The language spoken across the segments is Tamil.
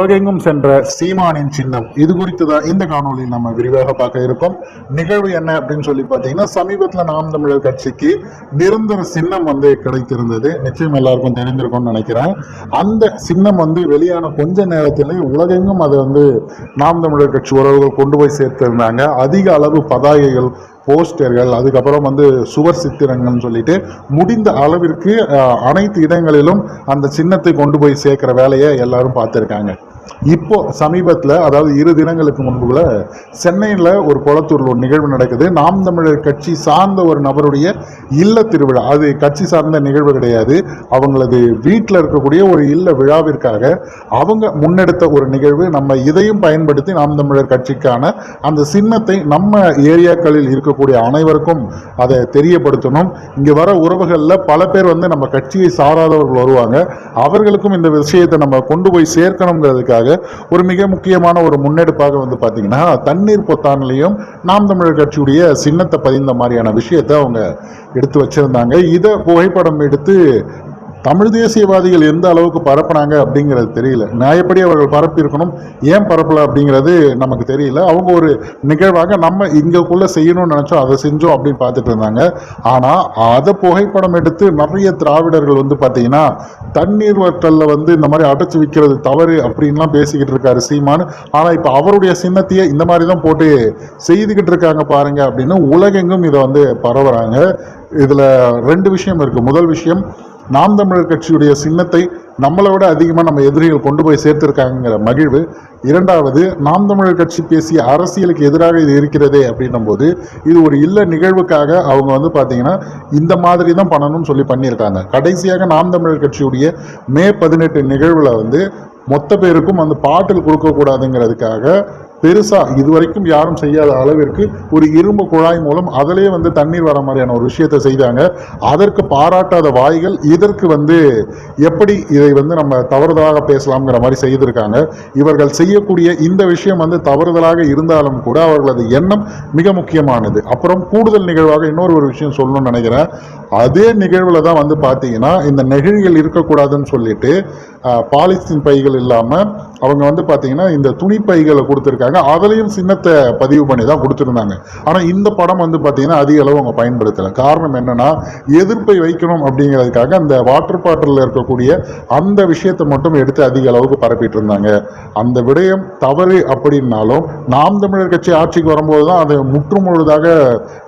உலகெங்கும் சென்ற சீமானின் சின்னம். இது குறித்து தான் இந்த காணொளியில் நம்ம விரிவாக பார்க்க இருக்கோம். நிகழ்வு என்ன அப்படின்னு சொல்லி பார்த்தீங்கன்னா சமீபத்தில் நாம் தமிழர் கட்சிக்கு நிரந்தர சின்னம் வந்து கிடைத்திருந்தது. நிச்சயம் எல்லாருக்கும் தெரிந்திருக்கும்னு நினைக்கிறேன். அந்த சின்னம் வந்து வெளியான கொஞ்ச நேரத்திலே உலகெங்கும் அதை வந்து நாம் தமிழர் கட்சி உறவுகள் கொண்டு போய் சேர்த்திருந்தாங்க. அதிக அளவு பதாகைகள் போஸ்டர்கள் அதுக்கப்புறம் வந்து சுவர் சித்திரங்கள்னு சொல்லிட்டு முடிந்த அளவிற்கு அனைத்து இடங்களிலும் அந்த சின்னத்தை கொண்டு போய் சேர்க்குற வேலையை எல்லாரும் பார்த்துருக்காங்க. இப்போ சமீபத்தில் அதாவது இரு தினங்களுக்கு முன்புல சென்னையில் ஒரு குளத்தூரில் ஒரு நிகழ்வு நடக்குது. நாம் தமிழர் கட்சி சார்ந்த ஒரு நபருடைய இல்ல திருவிழா. அது கட்சி சார்ந்த நிகழ்வு கிடையாது. அவங்களது வீட்டில் இருக்கக்கூடிய ஒரு இல்ல விழாவிற்காக அவங்க முன்னெடுத்த ஒரு நிகழ்வு. நம்ம இதையும் பயன்படுத்தி நாம் தமிழர் கட்சிக்கான அந்த சின்னத்தை நம்ம ஏரியாக்களில் இருக்கக்கூடிய அனைவருக்கும் அதை தெரியப்படுத்தணும். இங்கே வர உறவுகளில் பல பேர் வந்து நம்ம கட்சியை சாராதவர்கள் வருவாங்க. அவர்களுக்கும் இந்த விஷயத்தை நம்ம கொண்டு போய் சேர்க்கணுங்கிறதுக்கு சேர்க்கணுங்கிறதுக்காக ஒரு மிக முக்கியமான ஒரு முன்னெடுப்பாக வந்து பார்த்தீங்கன்னா தண்ணீர் பொத்தான்லையும் நாம் தமிழர் கட்சியுடைய சின்னத்தை பதிந்த மாதிரியான விஷயத்தை அவங்க எடுத்து வச்சிருந்தாங்க. இதை புகைப்படம் எடுத்து தமிழ் தேசியவாதிகள் எந்த அளவுக்கு பரப்புனாங்க அப்படிங்கிறது தெரியல. நியாயப்படி அவர்கள் பரப்பியிருக்கணும் ஏன் பரப்பல அப்படிங்கிறது நமக்கு தெரியல. அவங்க ஒரு நிகழ்வாக நம்ம இங்கக்குள்ள செய்யணும்னு நினைச்சோம் அதை செஞ்சோம் அப்படின்னு பார்த்துட்டு இருந்தாங்க. ஆனால் அதை புகைப்படம் எடுத்து நிறைய திராவிடர்கள் வந்து பார்த்தீங்கன்னா தண்ணீர் வட்டலில் வந்து இந்த மாதிரி அடைச்சி விற்கிறது தவறு அப்படின்லாம் பேசிக்கிட்டு இருக்காரு சீமான். ஆனால் இப்போ அவருடைய சின்னத்தையே இந்த மாதிரி தான் போட்டு செய்துக்கிட்டு இருக்காங்க பாருங்க அப்படின்னு உலகெங்கும் இதை வந்து பரவுறாங்க. இதில் ரெண்டு விஷயம் இருக்குது முதல் விஷயம் நாம் தமிழர் கட்சியுடைய சின்னத்தை நம்மளை விட அதிகமாக நம்ம எதிரிகள் கொண்டு போய் சேர்த்திருக்காங்கிற மகிழ்வு. இரண்டாவது நாம் தமிழர் கட்சி பேசிய அரசியலுக்கு எதிராக இது இருக்கிறதே அப்படின்னும் போது இது ஒரு இல்ல நிகழ்வுக்காக அவங்க வந்து பார்த்தீங்கன்னா இந்த மாதிரி தான் பண்ணணும்னு சொல்லி பண்ணியிருக்காங்க. கடைசியாக நாம் தமிழர் கட்சியுடைய மே பதினெட்டு நிகழ்வில் வந்து மொத்த பேருக்கும் அந்த பாட்டில் கொடுக்கக்கூடாதுங்கிறதுக்காக பெருசாக இதுவரைக்கும் யாரும் செய்யாத அளவிற்கு ஒரு இரும்பு குழாய் மூலம் அதிலே வந்து தண்ணீர் வர மாதிரியான ஒரு விஷயத்தை செய்தாங்க. அதற்கு பாராட்டாத வாய்கள் இதற்கு வந்து எப்படி இதை வந்து நம்ம தவறுதலாக பேசலாம்ங்கிற மாதிரி செய்திருக்காங்க. இவர்கள் செய்யக்கூடிய இந்த விஷயம் வந்து தவறுதலாக இருந்தாலும் கூட அவர்களது எண்ணம் மிக முக்கியமானது. அப்புறம் கூடுதல் நிகழ்வாக இன்னொரு ஒரு விஷயம் சொல்லணும்னு நினைக்கிறேன். அதே நிகழ்வில் தான் வந்து பார்த்தீங்கன்னா இந்த நெகிழிகள் இருக்கக்கூடாதுன்னு சொல்லிட்டு பாலிஸ்தீன் பைகள் இல்லாமல் அவங்க வந்து பார்த்தீங்கன்னா இந்த துணி பைகளை கொடுத்துருக்காங்க. அதுலேயும் சின்னத்தை பதிவு பண்ணி தான் கொடுத்துருந்தாங்க. ஆனால் இந்த படம் வந்து பார்த்தீங்கன்னா அதிக அளவு அவங்க பயன்படுத்தலை. காரணம் என்னன்னா எதிர்ப்பை வைக்கணும் அப்படிங்கிறதுக்காக அந்த வாட்டர் பாட்டிலில் இருக்கக்கூடிய அந்த விஷயத்தை மட்டும் எடுத்து அதிக அளவுக்கு பரப்பிட்டு இருந்தாங்க அந்த விடயம் தவறு அப்படின்னாலும் நாம் தமிழர் கட்சி ஆட்சிக்கு வரும்போது தான் அதை முற்றுமுழுதாக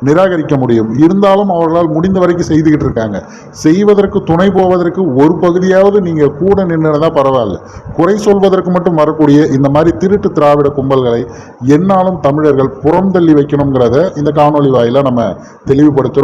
நிராகரிக்க முடியும். இருந்தாலும் அவர்களால் முடிந்த வரைக்கும் செய்துக்கிட்டு இருக்காங்க. செய்வதற்கு துணை போவதற்கு ஒரு பகுதியாவது நீங்க கூட நின்றுதான் பரவாயில்ல. குறை சொல்வதற்கு மட்டும் வரக்கூடிய இந்த மாதிரி திருட்டு திராவிட கும்பல்களை என்னாலும் தமிழர்கள் புறந்தள்ளி வைக்கணுங்கிறத இந்த காணொளி வாயில நம்ம தெளிவுபடுத்துறோம்.